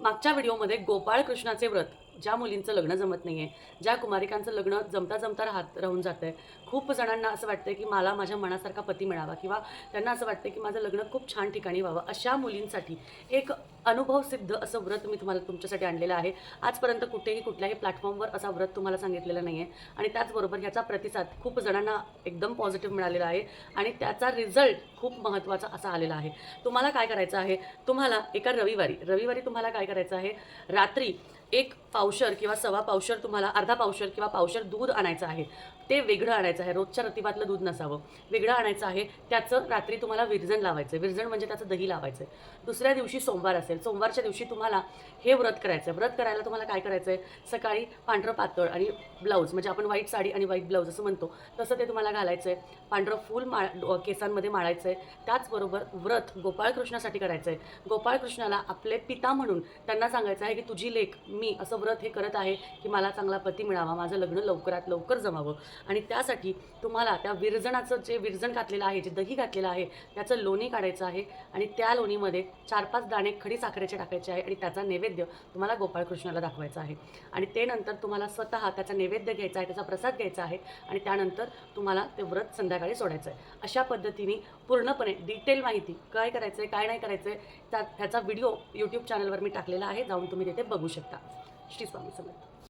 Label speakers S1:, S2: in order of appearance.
S1: मागच्या व्हिडिओमध्ये गोपाळ कृष्णाचे व्रत. ज्या मुलींचं लग्न जमत नाही आहे ज्या कुमारिकांचं लग्न जमता जमता राहत राहून जातं आहे खूप जणांना असं वाटतं की मला माझ्या मनासारखा पती मिळावा किंवा त्यांना असं वाटतं की माझं लग्न खूप छान ठिकाणी व्हावं अशा मुलींसाठी एक अनुभव सिद्ध असं व्रत मी तुम्हाला तुमच्यासाठी आणलेलं आहे. आजपर्यंत कुठेही कुठल्याही प्लॅटफॉर्मवर असा व्रत तुम्हाला सांगितलेला नाही आहे आणि त्याचबरोबर ह्याचा प्रतिसाद खूप जणांना एकदम पॉझिटिव्ह मिळालेला आहे आणि त्याचा रिझल्ट खूप महत्त्वाचा असा आलेला आहे. तुम्हाला काय करायचं आहे? तुम्हाला एका रविवारी रविवारी तुम्हाला काय करायचं आहे? रात्री एक पावशर किंवा सव्वा पावशर तुम्हाला अर्धा पावशर किंवा पावशर दूध आणायचं आहे. ते वेगळं आणायचं आहे. रोजच्या रतिबातलं दूध नसावं. वेगळं आणायचं आहे. त्याचं रात्री तुम्हाला विरजण लावायचं आहे विरजण म्हणजे त्याचं दही लावायचं आहे दुसऱ्या दिवशी सोमवार असेल. सोमवारच्या दिवशी तुम्हाला हे व्रत करायचं आहे व्रत करायला तुम्हाला काय करायचं आहे सकाळी पांढरं पातळ आणि ब्लाऊज म्हणजे आपण व्हाईट साडी आणि व्हाईट ब्लाऊज असं म्हणतो तसं ते तुम्हाला घालायचं आहे पांढरं फूल माळ केसांमध्ये माळायचं आहे त्याचबरोबर व्रत गोपाळकृष्णासाठी करायचं आहे गोपाळकृष्णाला आपले पिता म्हणून त्यांना सांगायचं आहे की तुझी लेख मी असं व्रत हे करत आहे की मला चांगला पती मिळावा माझं लग्न लवकरात लवकर जमावं. आणि त्यासाठी तुम्हाला त्या विरजणाचं जे विरजण घातलेलं आहे जे दही घातलेलं आहे त्याचं लोणी काढायचं आहे आणि त्या लोणीमध्ये चार पाच दाणे खडी साखरेचे टाकायचे आहे आणि त्याचा नैवेद्य तुम्हाला गोपाळकृष्णाला दाखवायचा आहे. आणि ते नंतर तुम्हाला स्वतः त्याचा नैवेद्य घ्यायचा आहे त्याचा प्रसाद घ्यायचा आहे आणि त्यानंतर तुम्हाला ते व्रत संध्याकाळी सोडायचं आहे. अशा पद्धतीने पूर्णपणे डिटेल माहिती काय करायचं आहे काय नाही करायचं आहे त्या ह्याचा व्हिडिओ यूट्यूब चॅनलवर मी टाकलेला आहे जाऊन तुम्ही तिथे बघू शकता. श्री स्वामी समर्थ